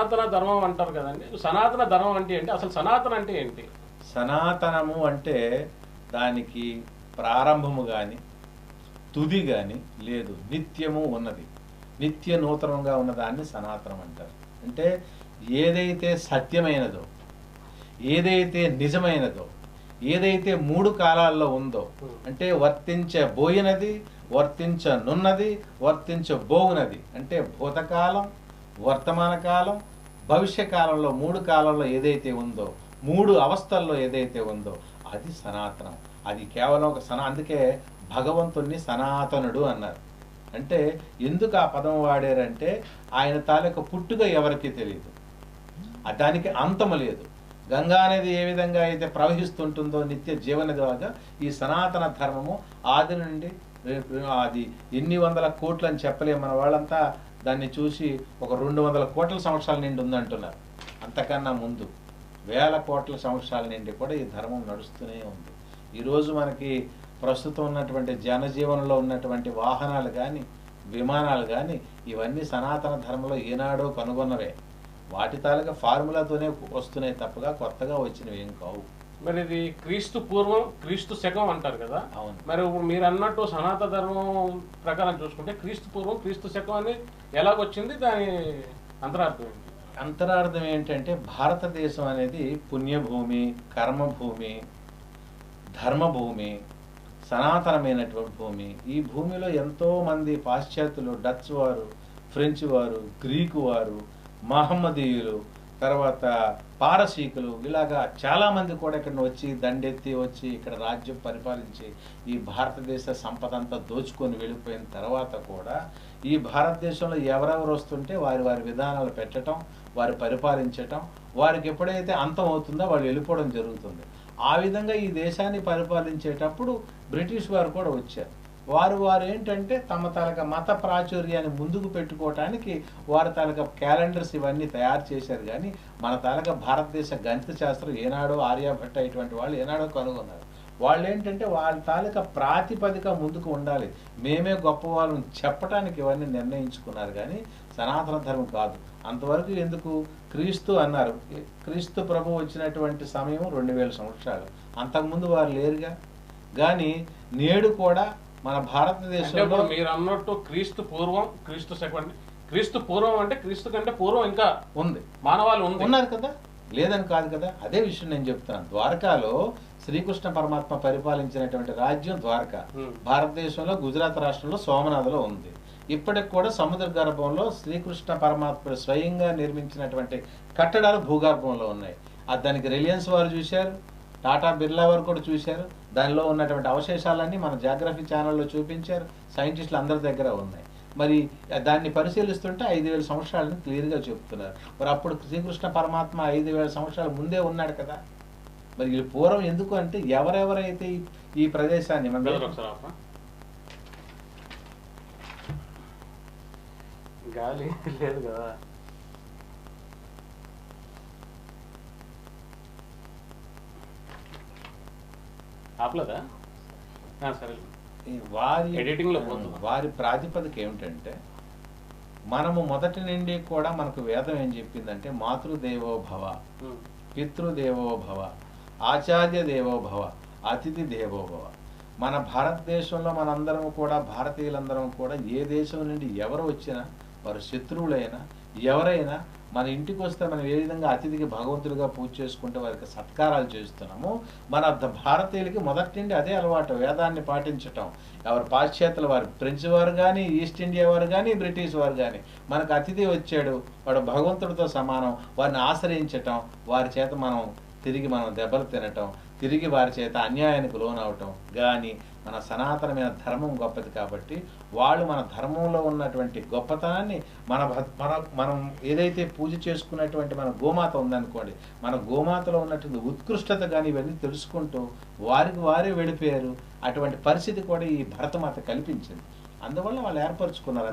సనాతన ధర్మం అంటారు కదండి. సనాతన ధర్మం అంటే ఏంటి? అసలు సనాతన అంటే ఏంటి? సనాతనము అంటే దానికి ప్రారంభము కానీ తుది కానీ లేదు. నిత్యము ఉన్నది. నిత్య నూతనంగా ఉన్నదాన్ని సనాతనం అంటారు. అంటే ఏదైతే సత్యమైనదో ఏదైతే నిజమైనదో ఏదైతే మూడు కాలాల్లో ఉందో అంటే వర్తించబోయినది వర్తించనున్నది వర్తించబోవునది. అంటే భూతకాలం వర్తమాన కాలం భవిష్య కాలంలో మూడు కాలంలో ఏదైతే ఉందో మూడు అవస్థల్లో ఏదైతే ఉందో అది సనాతనం. అది కేవలం ఒక సనా అందుకే భగవంతుణ్ణి సనాతనుడు అన్నారు. అంటే ఎందుకు ఆ పదం వాడారంటే ఆయన తాలూకు పుట్టుక ఎవరికి తెలియదు దానికి అంతము లేదు. గంగానది ఏ విధంగా అయితే ప్రవహిస్తుంటుందో నిత్య జీవన ద్వారా ఈ సనాతన ధర్మము ఆది నుండి అది ఎన్ని వందల కోట్లు అని చెప్పలేము మన వాళ్ళంతా. దాన్ని చూసి ఒక రెండు వందల కోట్ల సంవత్సరాల నిండి ఉందంటున్నారు. అంతకన్నా ముందు వేల కోట్ల సంవత్సరాల నుండి కూడా ఈ ధర్మం నడుస్తూనే ఉంది. ఈరోజు మనకి ప్రస్తుతం ఉన్నటువంటి జనజీవనంలో ఉన్నటువంటి వాహనాలు కానీ విమానాలు కానీ ఇవన్నీ సనాతన ధర్మంలో ఏనాడో కనుగొన్నవే. వాటి తాలూకా ఫార్ములాతోనే వస్తున్నాయి తప్పగా కొత్తగా వచ్చినవి ఏం కావు. మరి ఇది క్రీస్తు పూర్వం క్రీస్తు శకం అంటారు కదా? అవును. మరి ఇప్పుడు మీరు అన్నట్టు సనాతన ధర్మం ప్రకారం చూసుకుంటే క్రీస్తు పూర్వం క్రీస్తు శకం అని ఎలాగొచ్చింది? దాని అంతరార్థం ఏంటి? అంతరార్థం ఏంటంటే భారతదేశం అనేది పుణ్యభూమి కర్మభూమి ధర్మభూమి సనాతనమైనటువంటి భూమి. ఈ భూమిలో ఎంతో మంది పాశ్చాత్యులు డచ్ వారు ఫ్రెంచ్ వారు గ్రీకు వారు మహమ్మదీయులు తర్వాత పారసీకులు ఇలాగా చాలామంది కూడా ఇక్కడ వచ్చి దండెత్తి వచ్చి ఇక్కడ రాజ్యం పరిపాలించి ఈ భారతదేశ సంపద అంతా దోచుకొని వెళ్ళిపోయిన తర్వాత కూడా ఈ భారతదేశంలో ఎవరెవరు వస్తుంటే వారి వారి విధానాలు పెట్టడం వారు పరిపాలించటం వారికి ఎప్పుడైతే అంతం అవుతుందో వాళ్ళు వెళ్ళిపోవడం జరుగుతుంది. ఆ విధంగా ఈ దేశాన్ని పరిపాలించేటప్పుడు బ్రిటిష్ వారు కూడా వచ్చారు. వారు వారు ఏంటంటే తమ తాలూకా మత ప్రాచుర్యాన్ని ముందుకు పెట్టుకోవటానికి వారి తాలూకా క్యాలెండర్స్ ఇవన్నీ తయారు చేశారు. కానీ మన తాలూకా భారతదేశ గణిత శాస్త్రం ఏనాడో ఆర్యభట్ట ఇటువంటి వాళ్ళు ఏనాడో కనుగొన్నారు. వాళ్ళు ఏంటంటే వాళ్ళ తాలూకా ప్రాతిపదిక ముందుకు ఉండాలి. మేమే గొప్ప వాళ్ళని చెప్పడానికి ఇవన్నీ నిర్ణయించుకున్నారు. కానీ సనాతన ధర్మం కాదు. అంతవరకు ఎందుకు? క్రీస్తు అన్నారు. క్రీస్తు ప్రభు వచ్చినటువంటి సమయం రెండు వేల సంవత్సరాలు. అంతకుముందు వారు లేరుగా. కానీ నేడు కూడా మన భారతదేశంలో మీరు అన్నట్టు క్రీస్తు పూర్వం క్రీస్తు అంటే క్రీస్తు పూర్వం అంటే క్రీస్తు కంటే పూర్వం ఇంకా ఉంది. మానవాళి ఉంది. ఉన్నారు కదా? లేదని కాదు కదా? అదే విషయం నేను చెప్తున్నాను. ద్వారకాలో శ్రీకృష్ణ పరమాత్మ పరిపాలించినటువంటి రాజ్యం ద్వారకా. భారతదేశంలో గుజరాత్ రాష్ట్రంలో సోమనాథ్లో ఉంది. ఇప్పటికి కూడా సముద్ర గర్భంలో శ్రీకృష్ణ పరమాత్మ స్వయంగా నిర్మించినటువంటి కట్టడాలు భూగర్భంలో ఉన్నాయి. అది దానికి రిలయన్స్ వారు చూశారు. టాటా బిర్లా వారు కూడా చూశారు. దానిలో ఉన్నటువంటి అవశేషాలన్నీ మన జాగ్రఫీ ఛానల్లో చూపించారు. సైంటిస్టులు అందరి దగ్గర ఉన్నాయి. మరి దాన్ని పరిశీలిస్తుంటే ఐదు వేల సంవత్సరాలని క్లియర్గా చెప్తున్నారు. మరి అప్పుడు శ్రీకృష్ణ పరమాత్మ ఐదు వేల సంవత్సరాల ముందే ఉన్నాడు కదా. మరి వీళ్ళు పూర్వం ఎందుకు అంటే ఎవరెవరైతే ఈ- ప్రదేశాన్ని మన గాలి లేదు కదా. ఆపలేదా సరే వారి Editing లో పోతుందా? వారి ప్రాతిపదిక ఏమిటంటే మనము మొదటి నుండి కూడా మనకు వేదం ఏం చెప్పిందంటే మాతృదేవో భవ ఉమ్. పితృదేవో భవ ఆచార్య దేవో భవ అతిథి దేవో భవ మన భారతదేశంలో మనందరం కూడా భారతీయులందరం కూడా ఏ దేశం నుండి ఎవరు వచ్చినా వారు శత్రువులైనా ఎవరైనా మన ఇంటికి వస్తే మనం ఏ విధంగా అతిథికి భగవంతుడిగా పూజ చేసుకుంటే వారికి సత్కారాలు చేస్తున్నాము మన ద- భారతీయులకి మొదటి నుండి అదే అలవాటు వేదాన్ని పాటించటం. ఎవరు పాశ్చాత్యుల వారు ఫ్రెంచ్ వారు కానీ ఈస్ట్ ఇండియా వారు కానీ బ్రిటిష్ వారు కానీ మనకు అతిథి వచ్చాడు వాడు భగవంతుడితో సమానం వారిని ఆశ్రయించటం వారి చేత మనం తిరిగి మనం దెబ్బలు తినటం తిరిగి వారి చేత అన్యాయానికి లోనవటం కానీ మన సనాతనమైన ధర్మం గొప్పది కాబట్టి వాళ్ళు మన ధర్మంలో ఉన్నటువంటి గొప్పతనాన్ని మన మన మనం ఏదైతే పూజ చేసుకున్నటువంటి మన గోమాత ఉందనుకోండి మన గోమాతలో ఉన్నటువంటి ఉత్కృష్టత కానీ ఇవన్నీ తెలుసుకుంటూ వారికి వారే వెళ్ళిపోయారు. అటువంటి పరిస్థితి కూడా ఈ భరతమాత కల్పించింది. అందువల్ల వాళ్ళు ఏర్పరచుకున్నారు